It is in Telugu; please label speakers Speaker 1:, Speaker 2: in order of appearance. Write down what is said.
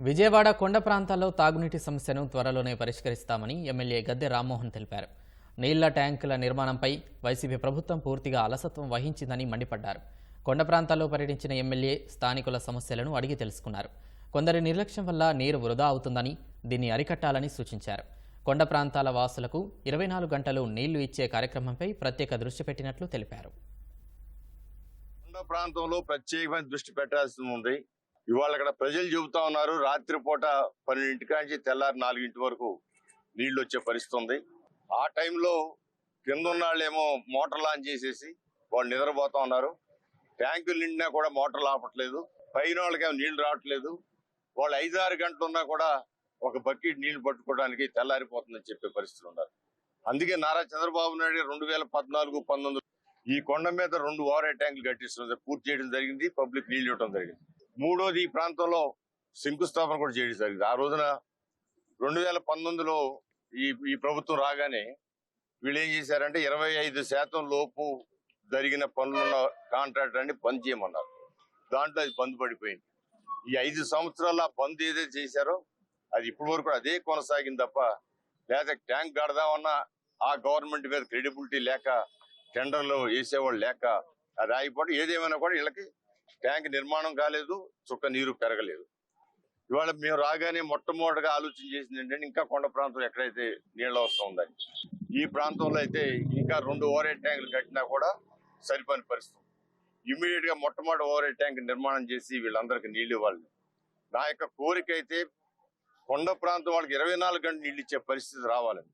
Speaker 1: విజయవాడ కొండ ప్రాంతాల్లో తాగునీటి సమస్యను త్వరలోనే పరిష్కరిస్తామని ఎమ్మెల్యే గద్దె రామ్మోహన్ తెలిపారు. నీళ్ళ ట్యాంకుల నిర్మాణంపై వైసీపీ ప్రభుత్వం పూర్తిగా అలసత్వం వహించిందని మండిపడ్డారు. కొండ ప్రాంతాల్లో పర్యటించిన ఎమ్మెల్యే స్థానికుల సమస్యలను అడిగి తెలుసుకున్నారు. కొందరి నిర్లక్ష్యం వల్ల నీరు వృధా అవుతుందని దీన్ని అరికట్టాలని సూచించారు. కొండ ప్రాంతాల వాసులకు ఇరవై నాలుగు గంటలు నీళ్ళు ఇచ్చే కార్యక్రమంపై ప్రత్యేక దృష్టి పెట్టినట్లు తెలిపారు.
Speaker 2: కొండ ప్రాంతంలో ప్రత్యేకమైన దృష్టి పెట్టాల్సి ఉంది. ఇవాళ ఇక్కడ ప్రజలు చెబుతా ఉన్నారు రాత్రిపూట పన్నెండింటి కాంచి తెల్లారి నాలుగింటి వరకు నీళ్ళు వచ్చే పరిస్థితి ఉంది. ఆ టైంలో కింద ఉన్న మోటార్ లాంచ్ చేసేసి వాళ్ళు నిద్రపోతా ఉన్నారు. ట్యాంకులు నిండినా కూడా మోటార్లు ఆపట్లేదు. పైన వాళ్ళకేమో నీళ్ళు రావట్లేదు. వాళ్ళు ఐదు ఆరు గంటలు ఉన్నా కూడా ఒక బకెట్ నీళ్ళు పట్టుకోవడానికి తెల్లారిపోతుందని చెప్పే పరిస్థితులు ఉన్నారు. అందుకే నారా చంద్రబాబు నాయుడు రెండు వేల పద్నాలుగు పంతొమ్మిది ఈ కొండ మీద రెండు ఓవర్ ట్యాంకులు కట్టిస్తుంది పూర్తి చేయడం జరిగింది పబ్లిక్ నీళ్ళు ఇవ్వడం జరిగింది. మూడోది ఈ ప్రాంతంలో శంకుస్థాపన కూడా చేయడం జరిగింది. ఆ రోజున రెండు వేల పంతొమ్మిదిలో ఈ ఈ ప్రభుత్వం రాగానే వీళ్ళు ఏం చేశారంటే ఇరవై ఐదు శాతం లోపు జరిగిన పనులున్న కాంట్రాక్టర్ అని బంద్ చేయమన్నారు. దాంట్లో అది బంద్ పడిపోయింది. ఈ ఐదు సంవత్సరాల బంద్ ఏదైతే చేశారో అది ఇప్పటి వరకు అదే కొనసాగింది తప్ప లేదా ట్యాంక్ కడదామన్నా ఆ గవర్నమెంట్ మీద క్రెడిబిలిటీ లేక టెండర్లు వేసేవాళ్ళు లేక అది ఆగిపోవడం ఏదేమైనా కూడా వీళ్ళకి ట్యాంక్ నిర్మాణం కాలేదు చుక్క నీరు పెరగలేదు. ఇవాళ మేము రాగానే మొట్టమొదటిగా ఆలోచన చేసింది ఏంటంటే ఇంకా కొండ ప్రాంతం ఎక్కడైతే నీళ్ళ వస్తుందని ఉందని. ఈ ప్రాంతంలో అయితే ఇంకా రెండు ఓవర్ ట్యాంకులు కట్టినా కూడా సరిపోని పరిస్థితి. ఇమీడియట్గా మొట్టమొదటి ఓవర్ ట్యాంక్ నిర్మాణం చేసి వీళ్ళందరికీ నీళ్ళు ఇవ్వాలి నా యొక్క కోరిక అయితే కొండ ప్రాంతం వాళ్ళకి ఇరవై నాలుగు గంటలు నీళ్ళు ఇచ్చే పరిస్థితి రావాలని.